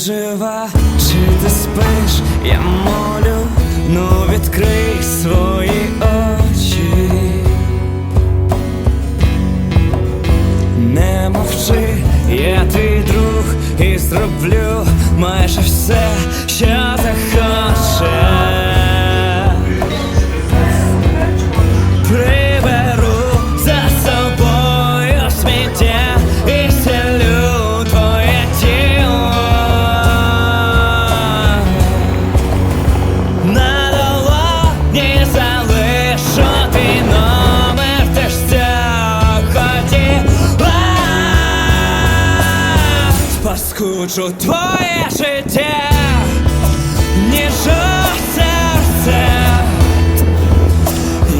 Жива, чи ти спиш, я молю, ну відкрий свої очі. Не мовчи, я твій друг і зроблю майже все, що захочеш. Спаскуджу твоє життя, ніжу серце.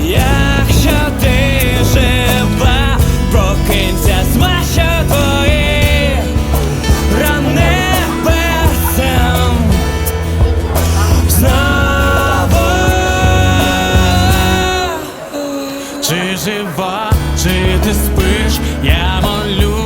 Якщо ти жива, прокинься, змащу твої рани перцем знову. Чи жива, чи ти спиш, я молю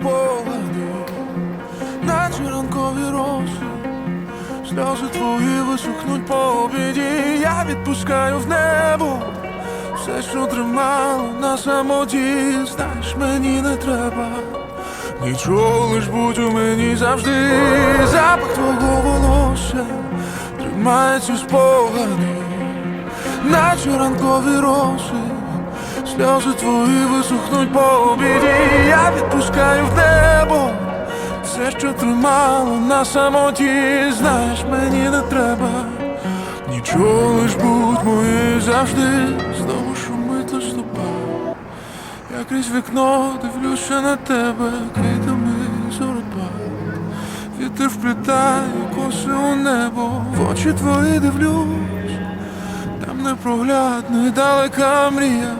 спогади, наче ранкові роси, сльози твої висохнуть по обіді, я відпускаю в небо все, що тримало на самоті, знаєш, мені не треба. Нічого лиш будь у мені завжди запах твого волосся тримається спогади, наче ранкові роси. Сльози твої висохнуть по обіді, я відпускаю в небо все, що тримало на самоті, знаєш, мені не треба. Нічого лиш будь моєю завжди, знову шумить стопа. Я крізь вікно дивлюся на тебе, квітами зоротьба. Вітер вплітає коси у небо, в очі твої дивлюсь. Там непроглядна далека мрія,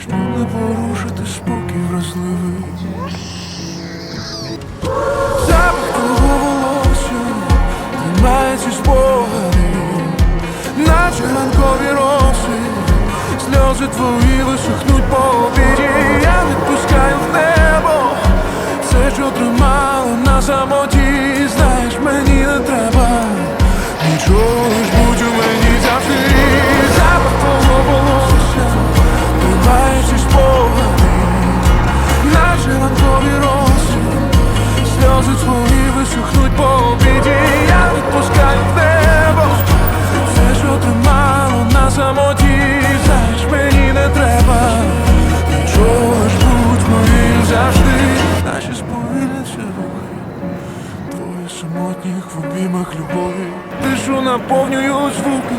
щоб не порушити спокій вразливий. Запах твого волосся тримається спогади, наче ранкові роси, сльози твої висохнуть по обіді, я відпускаю в небо все, що тримало на самоті, Будуть смуги висухнуть по обіді Я відпускаю в небо. Все, що тримало на самоті Знаєш, мені не треба. Чого ж будь моїм завжди. Наші спойлять червони Твоїх самотніх в обіймах любові. Дишу, наповнюю звуки.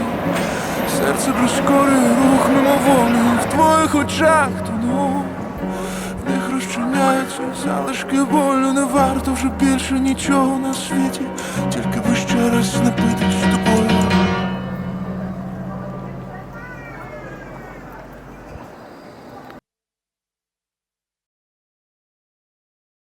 Серце прискорює рух мимоволі. В твоїх очах тонув залишки болю не варто вже більше нічого на світі. Тільки